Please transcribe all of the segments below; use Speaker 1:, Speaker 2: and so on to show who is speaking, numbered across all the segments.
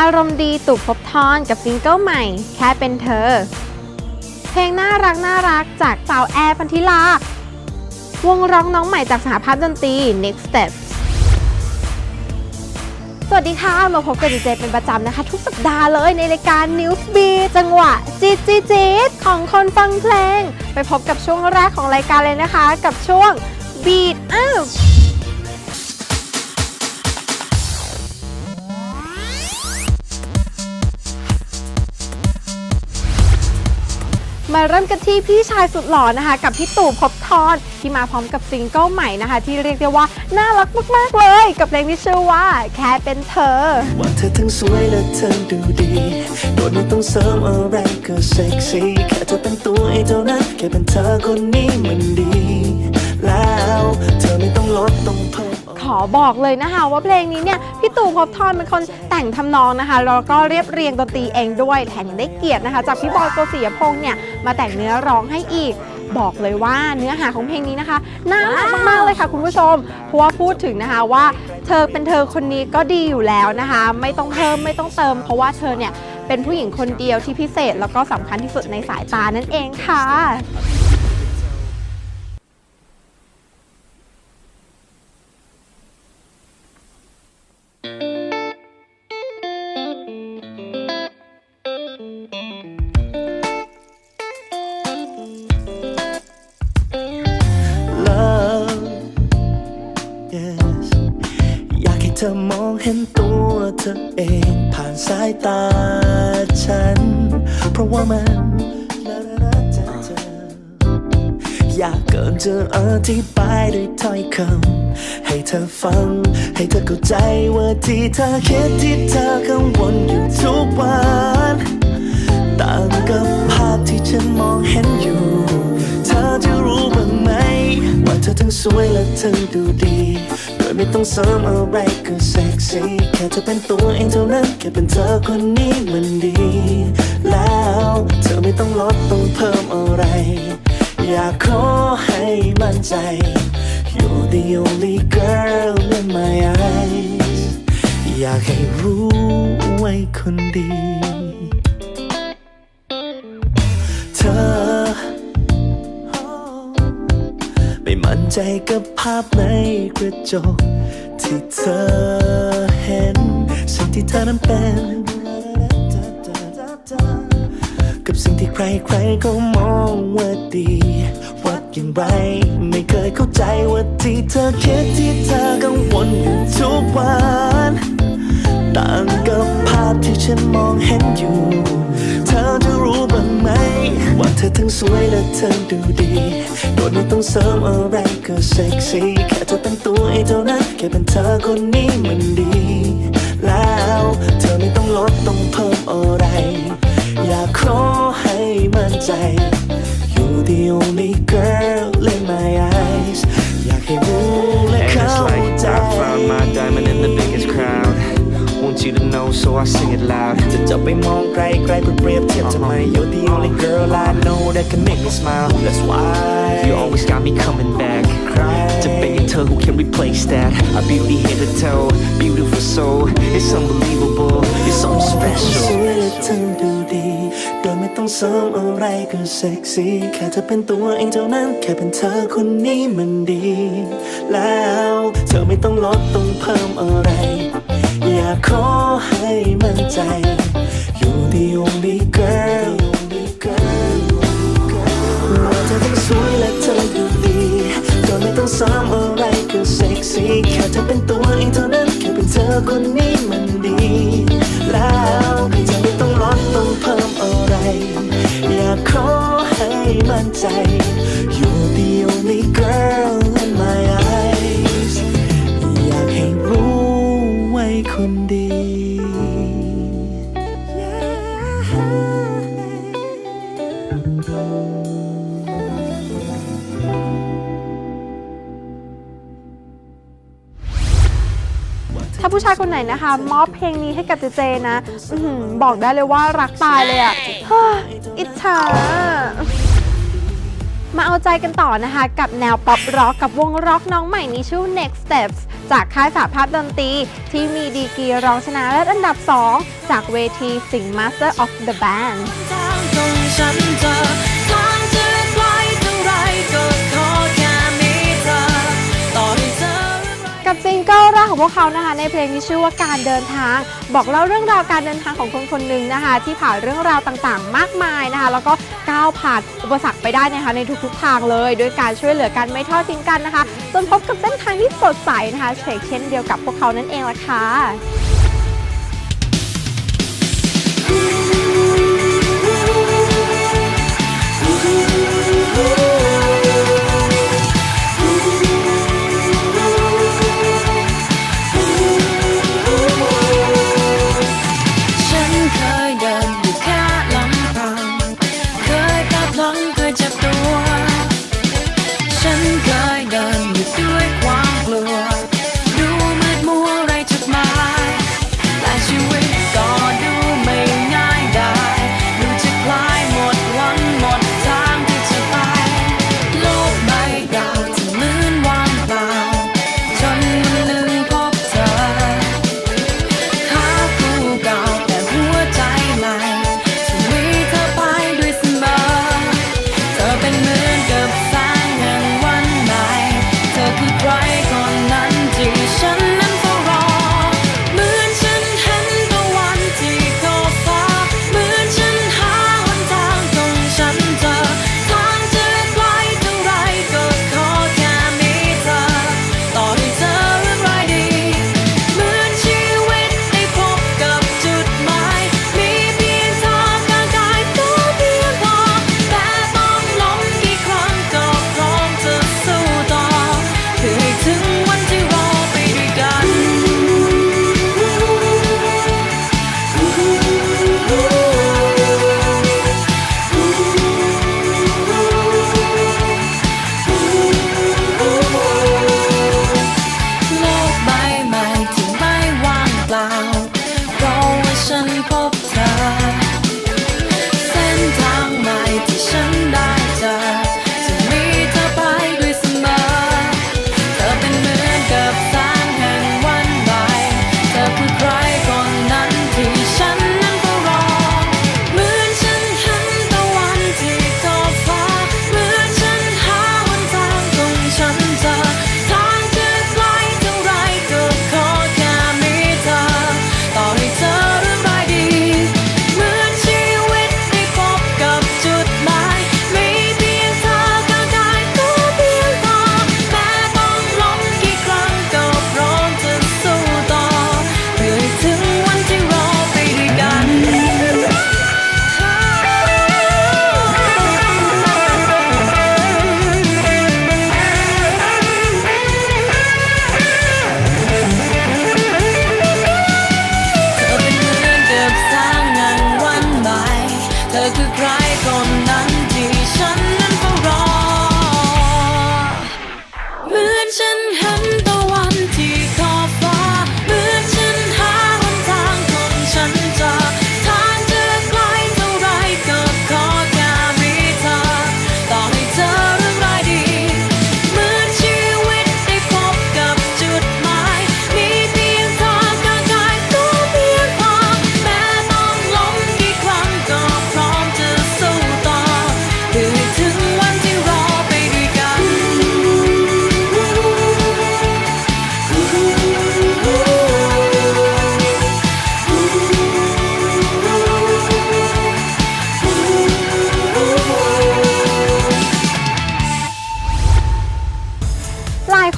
Speaker 1: อารมณ์ดีตู่ภพบทรกับซิงเกิลใหม่ แค่เป็นเธอ เพลงน่ารักน่ารักจากสาวแอร์พันธิลา วงร้องน้องใหม่จากสหภาพดนตรี Next Step สวัสดีค่ะ มาพบกับดีเจเป็นประจำนะคะ ทุกสัปดาห์เลยในรายการ News b จังหวะจีดจีดจีดของคนฟังเพลง ไปพบกับช่วงแรกของรายการเลยนะคะ กับช่วง Beat Up มาเริ่มกันที่พี่ชายสุดหล่อนะคะ กับพี่ตู่ภพบทรที่มาพร้อมกับซิงเกิลใหม่นะคะ ที่เรียกได้ว่า น่ารักมาก ๆ เลย กับเพลงที่ชื่อว่า แค่เป็นเธอ
Speaker 2: ว่าเธอทั้งสวยและเธอดูดีโดยไม่ต้องเสริมอะไรก็เซ็กซี่แค่เธอเป็นตัวเองเท่านั้นแค่เป็นเธอคนนี้มันดี แล้วเธอไม่ต้องลดต้องเพิ่ม
Speaker 1: ขอบอกเลยนะคะว่าเพลงนี้เนี่ยพี่ตู่ภพบทรเป็นคนแต่งทำนองนะคะแล้วก็เรียบเรียงดนตรีเองด้วยแถมยังได้เกียรตินะคะ จากพี่บอยโกศิยพงษ์เนี่ยมาแต่งเนื้อร้องให้อีก บอกเลยว่าเนื้อหาของเพลงนี้นะคะน่ารักมากเลยค่ะคุณผู้ชม เพราะว่าพูดถึงนะคะว่า เธอเป็นเธอคนนี้ก็ดีอยู่แล้วนะคะ ไม่ต้องเพิ่มไม่ต้องเติม เพราะว่าเธอเนี่ยเป็นผู้หญิงคนเดียวที่พิเศษแล้วก็สำคัญที่สุดในสายตานั่นเองค่ะ
Speaker 2: ธอมองเห็นตัวเธอเองผ่านสายตาฉัน เพราะว่ามันอยากเกินจะอธิบายด้วยถ้อยคำให้เธอฟัง ให้เธอเข้าใจว่าที่เธอคิดที่เธอกังวลอยู่ทุกวันต่างกับภาพที่ฉันมองเห็นอยู่ เธอจะรู้บ้างไหม ว่าเธอทั้งสวยและเธอดูดี ไม่ต้องเสริมอะไรก็เซ็กซี่แค่เธอเป็นตัวเองเท่านั้นแค่เป็นเธอคนนี้มันดี แล้วเธอไม่ต้องลดต้องเพิ่มอะไร อยากขอให้มั่นใจ You're the only girl in my eyes อยากให้รู้ไว้คนดี กับภาพในกระจก ที่เธอเห็น สิ่งที่เธอนั้นเป็น กับสิ่งที่ใครๆก็มองว่าดีว่าอย่างไร ไม่เคยเข้าใจว่าที่เธอคิดที่เธอกังวลอยู่ทุกวัน ต่างกับภาพที่ฉันมองเห็นอยู่ ธอจะรู้บ้างไหม ว่าเธอทั้งสวยและเธอดูดี โดยไม่ต้องเสริมอะไรก็เซ็กซี่แค่เธอเป็นตัวเองเท่านั้นแค่เป็นเธอคนนี้มันดี แล้วเธอไม่ต้องลดต้องเพิ่มอะไร อยากขอให้มั่นใจ You're the only girl in my eyes อยากให้รู้และเข้าใจ
Speaker 3: I found my diamond in the biggest crowd. Want you to know, so I sing it loud.
Speaker 2: จะจับไปมองไกลไกลเพื่อเปรียบเทียบทำไม You're the only girl I know that can make me smile That's why
Speaker 3: You always got me coming back.
Speaker 2: Cry.
Speaker 3: Debating to who can replace that. Our beauty head to toe, beautiful soul. It's unbelievable. It's so
Speaker 2: สวย
Speaker 3: special.
Speaker 2: และเธอดูดีโดยไม่ต้องเสริมอะไรก็เซ็กซี่แค่เธอเป็นตัวเองเท่านั้นแค่เป็นเธอคนนี้มันดี แล้วเธอไม่ต้องลดต้องเพิ่มอะไร อยากขอให้มั่นใจ You're the only girl ว่าเธอทั้งสวยและเธอดูดีโดยไม่ต้องเสริมอะไรก็เซ็กซี่แค่เธอเป็นตัวเองเท่านั้นแค่เป็นเธอคนนี้มันดี แล้วเธอไม่ต้องลดต้องเพิ่มอะไร อยากขอให้มั่นใจ You're the only girl
Speaker 1: มอบเพลงนี้ให้กับเจเจนะอบอกได้เลยว่ารักตายเลยอะอิจฉามาเอาใจกันต่อนะคะ กับแนวป๊อปร็อกกับวงร็อกน้องใหม่นี้ชื่อ Next Steps จากค่ายสาภาพดนตรีที่มีดีกีรองชนะเลิศอันดับ 2 จากเวที Sing Master of the Band า
Speaker 4: วของ
Speaker 1: พวกเขานะคะ ในเพลงที่ชื่อว่าการเดินทาง บอกเล่าเรื่องราวการเดินทางของคนคนหนึ่งนะคะ ที่ผ่านเรื่องราวต่างๆ มากมายนะคะ แล้วก็ก้าวผ่านอุปสรรคไปได้นะคะ ในทุกๆทางเลยด้วยการช่วยเหลือกันไม่ทอดทิ้งกันนะคะ จนพบกับเส้นทางที่สดใสนะคะเช่นเดียวกับพวกเขานั่นเองล่ะค่ะ
Speaker 4: Ooh.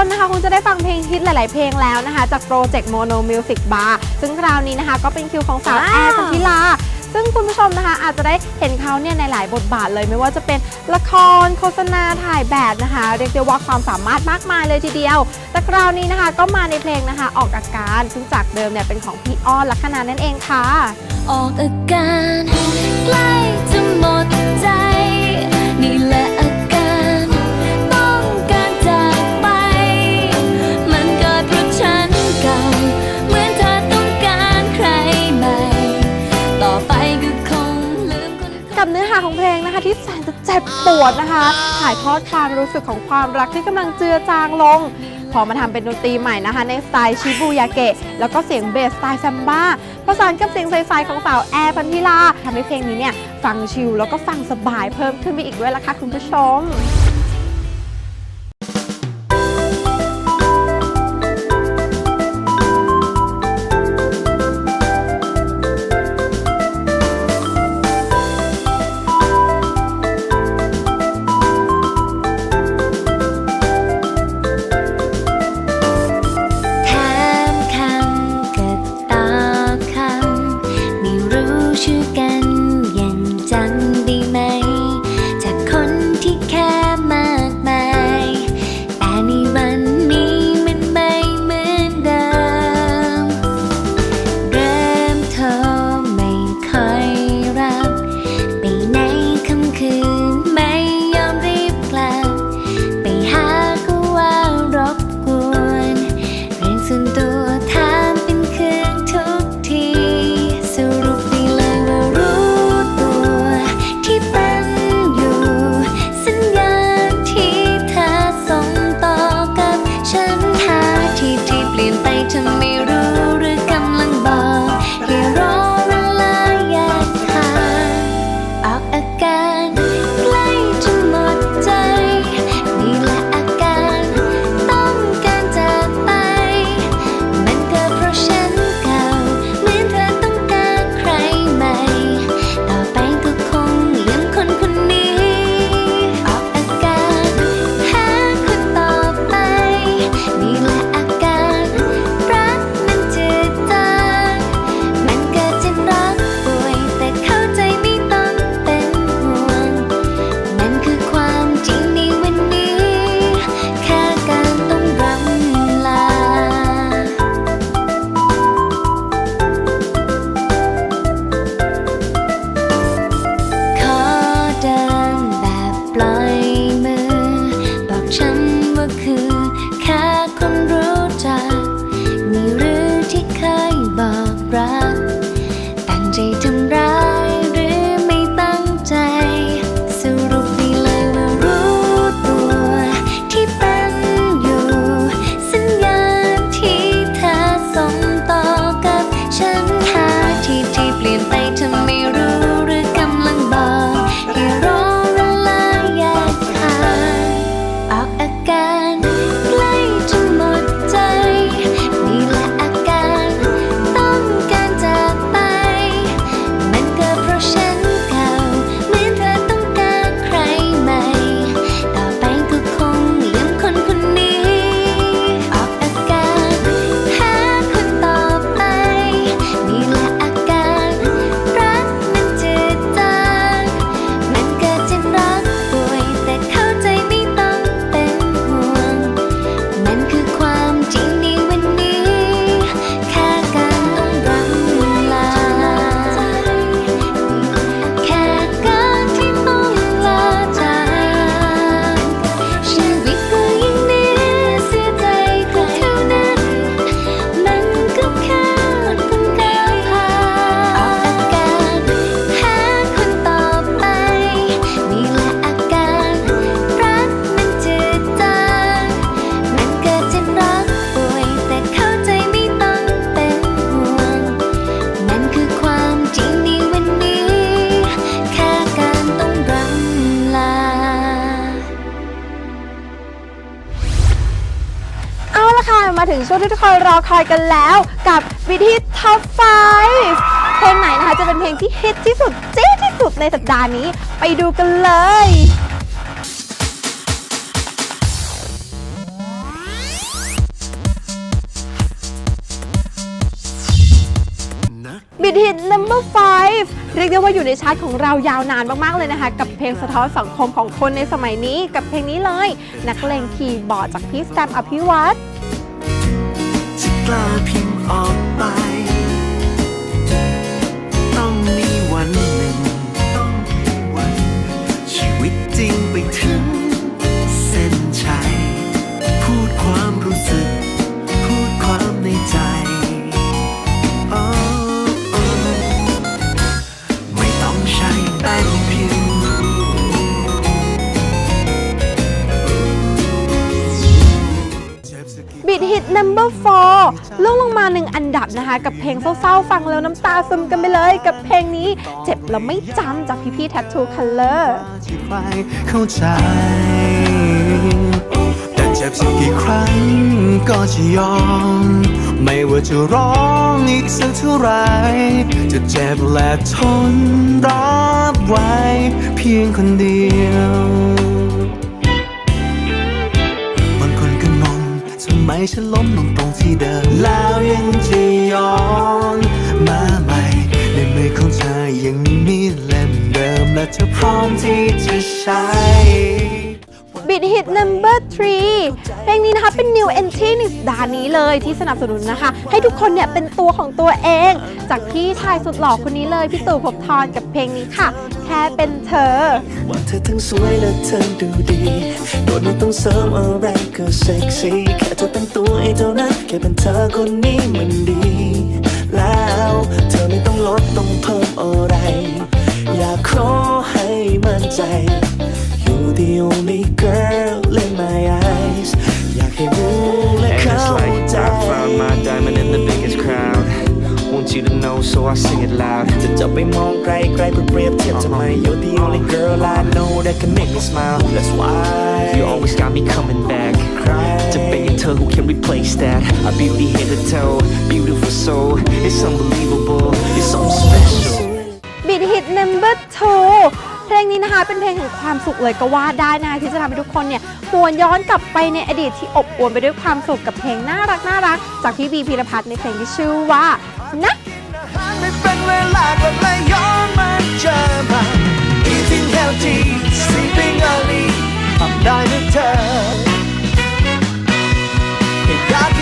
Speaker 4: คนนะคะคงจะได้ฟังเพลงฮิตหลาย ๆ เพลงแล้วนะคะ จากโปรเจกต์โมโนมิวสิกบาร์
Speaker 1: ซึ่งคราวนี้นะคะ ก็เป็นคิวของสาวแอร์พันธิลาซึ่งคุณผู้ชมนะคะ อาจจะได้เห็นเขาเนี่ยในหลายบทบาทเลยไม่ว่าจะเป็นละคร โฆษณาถ่ายแบบนะคะ เรียกได้ว่าความสามารถมากมายเลยทีเดียว แต่คราวนี้นะคะก็มาในเพลงนะคะ ออกอาการซึ่งจากเดิมเนี่ยเป็นของพี่อ้อนลักษณะนั่นเองค่ะ
Speaker 4: ออกอาการใกล้จะหมดใจ
Speaker 1: กับเนื้อหาของเพลงนะคะ ที่แสนจะเจ็บปวดนะคะถ่ายทอดความรู้สึกของความรักที่กำลังเจือจางลง
Speaker 5: พอมาทำเป็นดนตรีใหม่นะคะ ในสไตล์ชิบูยาเกะแล้วก็เสียงเบสสไตล์ซัมบ้าประสานกับเสียงใสๆของสาวแอร์พันธิลาทำให้เพลงนี้เนี่ยฟังชิลแล้วก็ฟังสบายเพิ่มขึ้นไปอีกด้วยล่ะค่ะคุณผู้ชม
Speaker 1: คอยกันแล้วกับวิธี Top 5เพลงไหนนะคะ
Speaker 5: จะเป็นเพลงที่ฮิตที่สุดจี๊ที่สุดในสัปดาห์นี้ ไปดูกันเลย บิดฮิต number five เรียกได้ว่าอยู่ในชาร์ตของเรายาวนานมาก ๆ เลยนะคะ กับเพลงสะท้อนสังคมของคนในสมัยนี้ กับเพลงนี้เลย นักเลงคีย์บอร์ดจากพี่แซมอภิวั
Speaker 2: ฒน์ กล้าพิมพ์ออกไป ต้องมีวันหนึ่ง ต้องมีวันชีวิตจริงไปถึง Number
Speaker 1: 4ล่วงลงมาหนึ่งอันดับนะคะ กับเพลงเศร้าๆ ฟังแล้วน้ำตาซึมกันไปเลย กับเพลงนี้เจ็บแล้วไม่จำจากพี่ๆ Tattoo Color
Speaker 2: ที่ใครเข้าใจแต่เจ็บสักกี่ครั้งก็จะยอม ไม่ว่าจะร้องอีกสักเท่าไรจะเจ็บและทนรับไว้เพียงคนเดียว ไมฉันล้มลงตรงที่เดิม แล้วยังจะย้อนมาใหม่ ในมือของเธอยังมีเล่มเดิม และเธอพร้อมที่จะใช้
Speaker 1: Beat Hit Number 3 เพลงนี้นะคะเป็น New Entry ในสัปดาห์นี้เลยที่สนับสนุนนะคะ ให้ทุกคนเนี่ยเป็นตัวของตัวเอง จากพี่ชายสุดหล่อคนนี้เลย พี่ตู่ภพบทรกับเพลงนี้ค่ะ แค่เป็นเธอ
Speaker 2: ว่าเธอทั้งสวยและเธอดูดีโดยไม่ต้องเสริมอะไรก็เซ็กซี่แค่เธอเป็นตัวไอ้เท่านั้นแค่เป็นเธอคนนี้มันดี แล้ว เธอไม่ต้องลดต้องเพิ่มอะไร
Speaker 3: know, so I sing it loud.
Speaker 2: จะจับไปมองไกลไกลเพื่อเปรียบเทียบทำไม You're the only girl I know that can make me smile That's why
Speaker 3: You always got me coming back.
Speaker 2: cry
Speaker 3: Debating to who can replace that. A beauty head to toe, beautiful soul. It's unbelievable. It's so special.
Speaker 1: Beat Hit Number 2เพลงนี้นะคะเป็นเพลงแห่งความสุขเลยก็ว่าได้นะที่จะทำให้ทุกคนเนี่ยหวนย้อนกลับไปในอดีตที่อบอวลไปด้วยความสุขกับเพลงน่ารักน่ารักจากพี่บีพีรพัฒน์ในเพลงที่ชื่อว่านะ
Speaker 2: เวลากลับมาย้อนมาเจอมา Eating healthy sleeping early ทำได้ไหมเธออยาก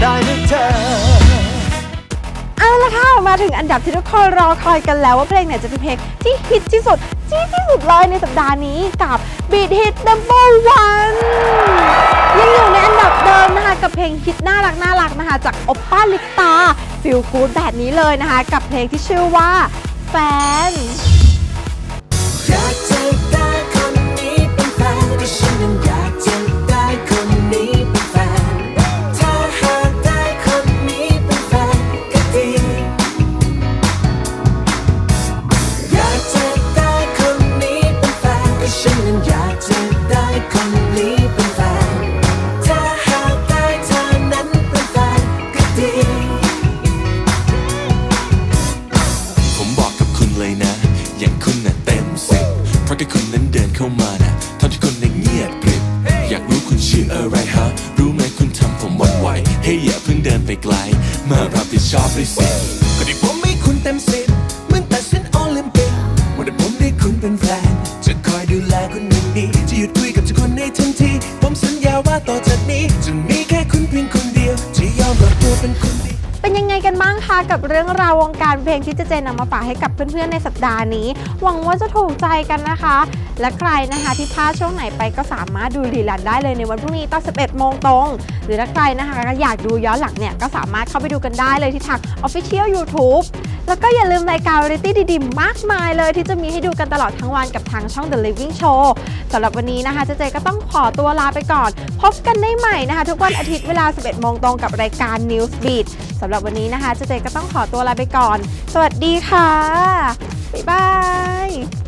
Speaker 2: ได้ไหมเธอ
Speaker 1: เอาละค่ะมาถึงอันดับที่ทุกคนรอคอยกันแล้วว่าเพลงไหนจะเป็นเพลงที่ฮิตที่สุดที่ที่สุดเลยในสัปดาห์นี้กับ Beat Hit Number One ยังอยู่ในอันดับเดิมนะคะกับเพลงฮิตน่ารักน่ารักนะคะจากโอปป้าลิปตาฟิลกูดแบบนี้เลยนะคะ กับเพลงที่ชื่อว่าแฟน
Speaker 2: นบ้างคะกับเรื่องรา
Speaker 1: ววงการเพลงที่เจเจนำมาฝากให้กับเพื่อนๆในสัปดาห์นี้ หวังว่าจะถูกใจกันนะคะ และใครนะคะที่พลาดช่วงไหนไปก็สามารถดูรีลันได้เลยในวันพรุ่งนี้ตอน 11 โมงตรง หรือถ้าใครนะคะก็อยากดูย้อนหลังเนี่ยก็สามารถเข้าไปดูกันได้เลยที่ทาง Official YouTube แล้วก็อย่าลืมรายการวาไรตี้ดีๆ มากมายเลยที่จะมีให้ดูกันตลอดทั้งวันกับทางช่อง The Living Show สำหรับวันนี้นะคะเจเจก็ต้องขอตัวลาไปก่อน พบกันได้ใหม่นะคะ ทุกวันอาทิตย์เวลา 11โมงตรงกับรายการ News Beat สำหรับวันนี้นะคะเจเจก็ต้องขอตัวลาไปก่อน สวัสดีค่ะบ๊ายบาย